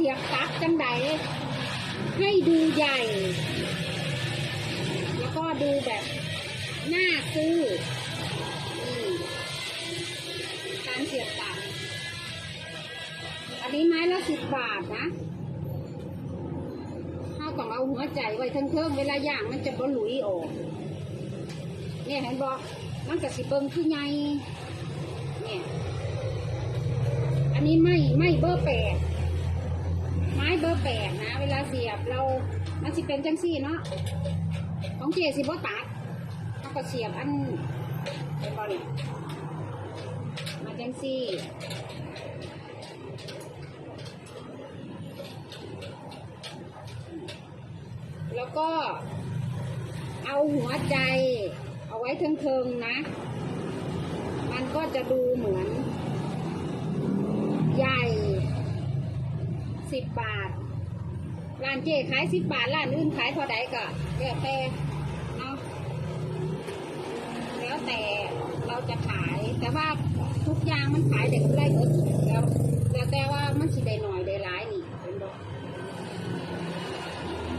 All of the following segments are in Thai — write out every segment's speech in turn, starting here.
เสียบตักจังใดให้ดูใหญ่ แล้วก็ดูแบบหน่าซื้อการเสียบตักอันนี้ไม้ละสิบบาทนะถ้าต้องเอาหัวใจไว้ทั้งเครื่องเวลาย่างมันจะบ่หลุยออก เนี่ยเห็นบอกมันกับสิเบิงคือไงเนี่ย อันนี้ไม่ไม่เบอร์แปด แปดนะ เวลาเสียบเรา มันสิเป็นจังซี่เนาะ ของเจสิบ่ตัดเขาก็เสียบอันเป็นบอเนี่ยมาจังซี่แล้วก็เอาหัวใจ เอาไว้เทิงๆนะ มันก็จะดูเหมือน ใหญ่สิบบาท ร้านเจ๊ขายสิบบาทร้านอื่นขายเท่าใดก็แล้วแต่เนาะแล้วแต่เราจะขาย แต่ว่าทุกอย่างมันขายเด็กได้หมดแล้วแล้วแต่ว่ามันสิได้หน่อยได้หลายนี่เป็นบอก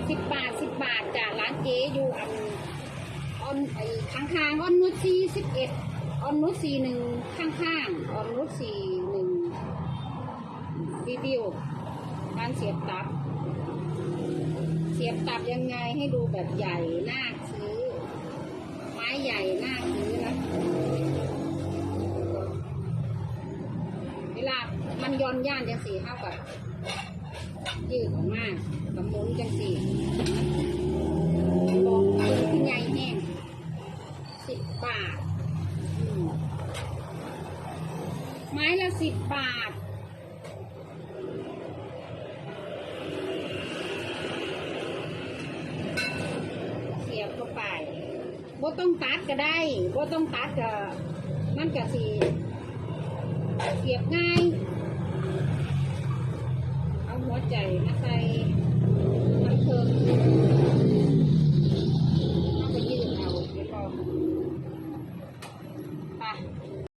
สิบบาทสิบบาทจากร้านเจ๊อยู่อันออนไอ้ข้างๆออนนุชสี่สิบเอ็ดออนนุชสี่หนึ่งข้างๆออนนุชสี่หนึ่งรีวิว การเสียบตับ เสียบตับยังไงให้ดูแบบใหญ่น่าซื้อ ไม้ใหญ่น่าซื้อนะเวลามันย้อนย่านจังสีเท่ากับยืดออกมากับหมุนจังสี่บอกมือขึ้นใหญ่แห้งสิบบาทไม้ละสิบบาท บ่ต้องตัดก็ได้บ่ต้องตัดก็มันก็สิเก็บง่าย เอาหัวใจมาใส่